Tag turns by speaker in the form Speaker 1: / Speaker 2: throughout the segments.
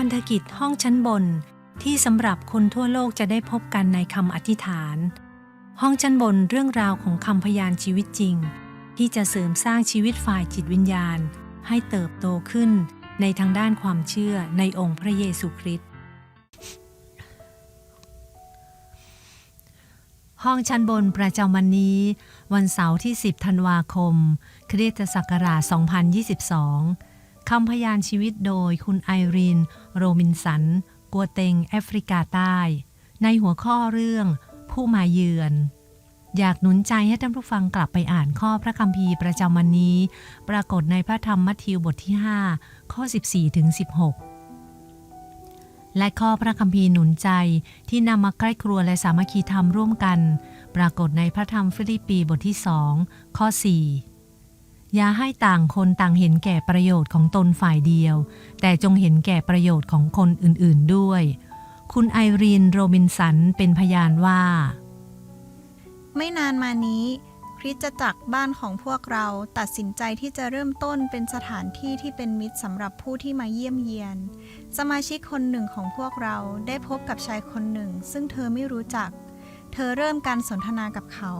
Speaker 1: พันธกิจห้องชั้นบน ที่สำหรับคนทั่วโลกจะได้พบกันในคำอธิษฐาน ห้องชั้นบนเรื่องราวของคำพยานชีวิตจริง ที่จะเสริมสร้างชีวิตฝ่ายจิตวิญญาณ ให้เติบโตขึ้นในทางด้านความเชื่อในองค์พระเยซูคริสต์ห้องชั้นบนประจำวันนี้ วันเสาร์ที่ 10 ธันวาคม คริสตศักราช 2022 คำพยานชีวิตโดยคุณไอรีน โรมินสัน กัวเตงแอฟริกาใต้ ในหัวข้อเรื่อง ผู้มาเยือน อยากหนุนใจให้ท่านผู้ฟังกลับไปอ่านข้อพระคัมภีร์ประจำวันนี้ ปรากฏในพระธรรมมัทธิวบทที่ 5 ข้อ 14ถึง16 และข้อพระคัมภีร์หนุนใจที่นำมาใกล้ครัวและสามัคคีธรรมร่วมกัน ปรากฏในพระธรรมฟิลิปปีบทที่สองข้อ 4 อย่าให้ต่างคนต่างเห็นแก่ประโยชน์ของตนฝ่ายเดียว แต่จงเห็นแก่ประโยชน์ของคนอื่นๆด้วย คุณไอรีนโรบินสันเป็นพยานว่า
Speaker 2: ไม่นานมานี้คริสตจักรบ้านของพวกเราตัดสินใจที่จะเริ่มต้นเป็นสถานที่ที่เป็นมิตรสำหรับผู้ที่มาเยี่ยมเยียน สมาชิกคนหนึ่งของพวกเราได้พบกับชายคนหนึ่ง ซึ่งเธอไม่รู้จัก เธอเริ่มการสนทนากับเขา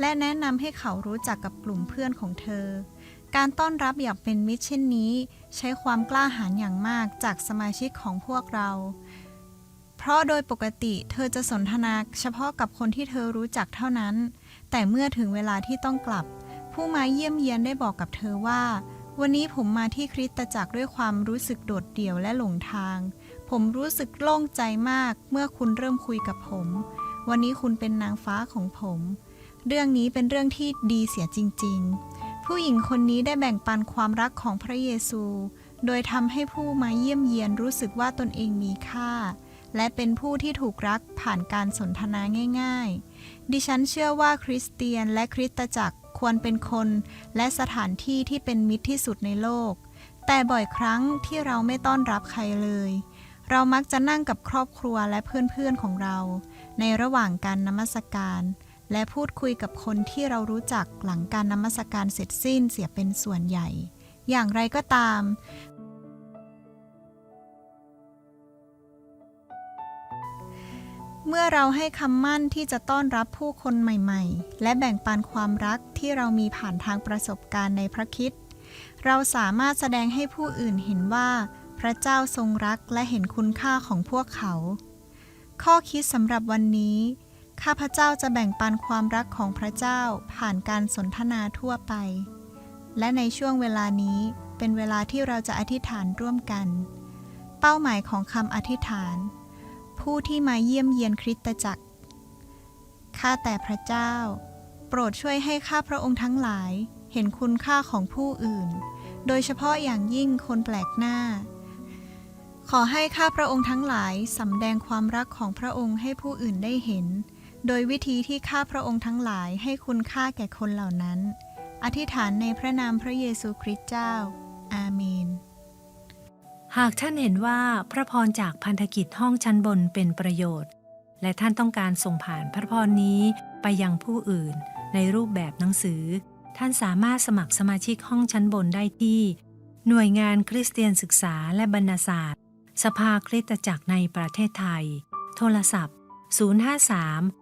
Speaker 2: และแนะนำให้เขารู้จักกับกลุ่มเพื่อนของเธอ การต้อนรับอย่างเป็นมิตรเช่นนี้ ใช้ความกล้าหาญอย่างมากจากสมาชิกของพวกเรา เพราะโดยปกติเธอจะสนทนาเฉพาะกับคนที่เธอรู้จักเท่านั้น แต่เมื่อถึงเวลาที่ต้องกลับ ผู้มาเยี่ยมเยียนได้บอกกับเธอว่า วันนี้ผมมาที่คริสตจักรด้วยความรู้สึกโดดเดี่ยวและหลงทาง ผมรู้สึกโล่งใจมากเมื่อคุณเริ่มคุยกับผม วันนี้คุณเป็นนางฟ้าของผม เรื่องนี้เป็นเรื่องที่ดีเสียจริง ๆ ผู้หญิงคนนี้ได้แบ่งปันความรักของพระเยซู โดยทำให้ผู้มาเยี่ยมเยียนรู้สึกว่าตนเองมีค่า และเป็นผู้ที่ถูกรักผ่านการสนทนาง่าย ๆ ดิฉันเชื่อว่าคริสเตียนและคริสตจักรควรเป็นคน และสถานที่ที่เป็นมิตรที่สุดในโลก แต่บ่อยครั้งที่เราไม่ต้อนรับใครเลย เรามักจะนั่งกับครอบครัวและเพื่อนๆของเรา ในระหว่างการนมัสการ และพูดคุยกับคนที่เรารู้จักหลังการนมัสการเสร็จสิ้นเสียเป็นส่วนใหญ่ อย่างไรก็ตาม เมื่อเราให้คำมั่นที่จะต้อนรับผู้คนใหม่ๆ และแบ่งปันความรักที่เรามีผ่านทางประสบการณ์ในพระคิดเราสามารถแสดงให้ผู้อื่นเห็นว่า พระเจ้าทรงรักและเห็นคุณค่าของพวกเขา ข้อคิดสำหรับวันนี้ ข้าพเจ้าจะแบ่งปันความรักของพระเจ้าผ่านการสนทนาทั่วไป และในช่วงเวลานี้เป็นเวลาที่เราจะอธิษฐานร่วมกัน เป้าหมายของคำอธิษฐาน ผู้ที่มาเยี่ยมเยียนคริสตจักร ข้าแต่พระเจ้า โปรดช่วยให้ข้าพระองค์ทั้งหลายเห็นคุณค่าของผู้อื่น โดยเฉพาะอย่างยิ่งคนแปลกหน้า ขอให้ข้าพระองค์ทั้งหลายสำแดงความรักของพระองค์ให้ผู้อื่นได้เห็น โดยวิธีที่ข้าพระองค์ทั้งหลายให้คุณค่าแก่คนเหล่านั้น อธิษฐานในพระนามพระเยซูคริสต์เจ้า อาเมน
Speaker 1: หากท่านเห็นว่าพระพรจากพันธกิจห้องชั้นบนเป็นประโยชน์ และท่านต้องการส่งผ่านพระพรนี้ไปยังผู้อื่น ในรูปแบบหนังสือ ท่านสามารถสมัครสมาชิกห้องชั้นบนได้ที่ หน่วยงานคริสเตียนศึกษาและบรรณศาสตร์ สภาคริสตจักรในประเทศไทย โทรศัพท์ 053